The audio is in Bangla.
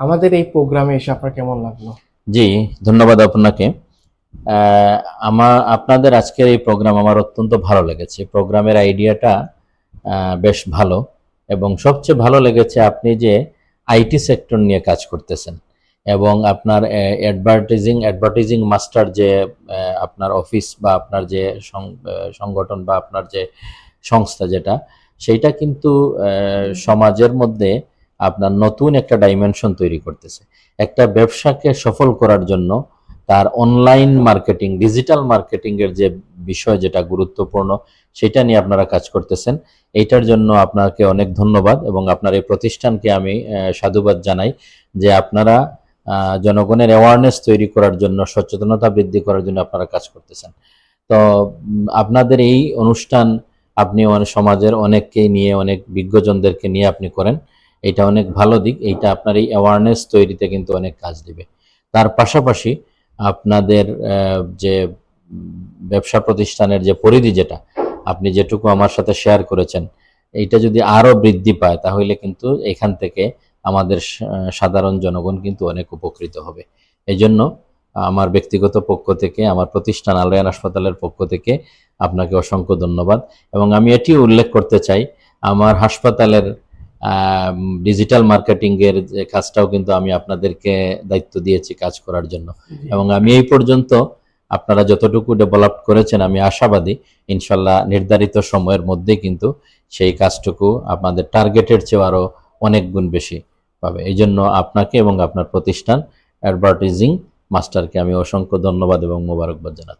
আমাদের এই প্রোগ্রামে এসে আপনার কেমন লাগল? জি, ধন্যবাদ আপনাকে। আমার, আপনাদের আজকের এই প্রোগ্রাম আমার অত্যন্ত ভালো লেগেছে। প্রোগ্রামের আইডিয়াটা বেশ ভালো এবং সবচেয়ে ভালো লেগেছে আপনি যে আইটি সেক্টর নিয়ে কাজ করতেছেন এবং আপনার অ্যাডভার্টাইজিং অ্যাডভার্টাইজিং মাস্টার যে আপনার অফিস বা আপনার যে সংগঠন বা আপনার যে সংস্থা যেটা সেইটা কিন্তু সমাজের মধ্যে আপনার নতুন একটা ডাইমেনশন তৈরি করতেছে। একটা ব্যবসাকে সফল করার জন্য তার অনলাইন মার্কেটিং ডিজিটাল মার্কেটিং এর যে বিষয় যেটা গুরুত্বপূর্ণ, সেটা নিয়ে আপনারা কাজ করতেছেন। এইটার জন্য আপনাকে অনেক ধন্যবাদ এবং আপনার এই প্রতিষ্ঠানকে আমি সাধুবাদ জানাই যে আপনারা জনগণের অ্যাওয়ারনেস তৈরি করার জন্য, সচেতনতা বৃদ্ধি করার জন্য আপনারা কাজ করতেছেন। তো আপনাদের এই অনুষ্ঠান আপনি সমাজের অনেককেই নিয়ে, অনেক বিজ্ঞজনদেরকে নিয়ে আপনি করেন। এটা অনেক ভালো দিক, এইটা আপনার এই অ্যাওয়ারনেস তৈরিতে কিন্তু অনেক কাজ দিবে। তার পাশাপাশি আপনাদের যে ব্যবসা প্রতিষ্ঠানের যে পরিধি যেটা, আপনি যেটুকু আমার সাথে শেয়ার করেছেন, এইটা যদি আরও বৃদ্ধি পায়, তাহলে কিন্তু এখান থেকে আমাদের সাধারণ জনগণ কিন্তু অনেক উপকৃত হবে। এই জন্য আমার ব্যক্তিগত পক্ষ থেকে, আমার প্রতিষ্ঠান আলয়ান হাসপাতালের পক্ষ থেকে আপনাকে অসংখ্য ধন্যবাদ। এবং আমি এটিও উল্লেখ করতে চাই, আমার হাসপাতালের ডিজিটাল মার্কেটিং এর যে কাজটাও কিন্তু আমি আপনাদেরকে দায়িত্ব দিয়েছি কাজ করার জন্য। এবং আমি এই পর্যন্ত আপনারা যতটুকু ডেভেলপ করেছেন আমি আশাবাদী ইনশাল্লাহ নির্ধারিত সময়ের মধ্যে কিন্তু সেই কাজটুকু আপনাদের টার্গেটের চেয়ে আরও অনেক গুণ বেশি পাবে। এই জন্য আপনাকে এবং আপনার প্রতিষ্ঠান অ্যাডভার্টাইজিং মাস্টারকে আমি অসংখ্য ধন্যবাদ এবং মোবারকবাদ জানাচ্ছি।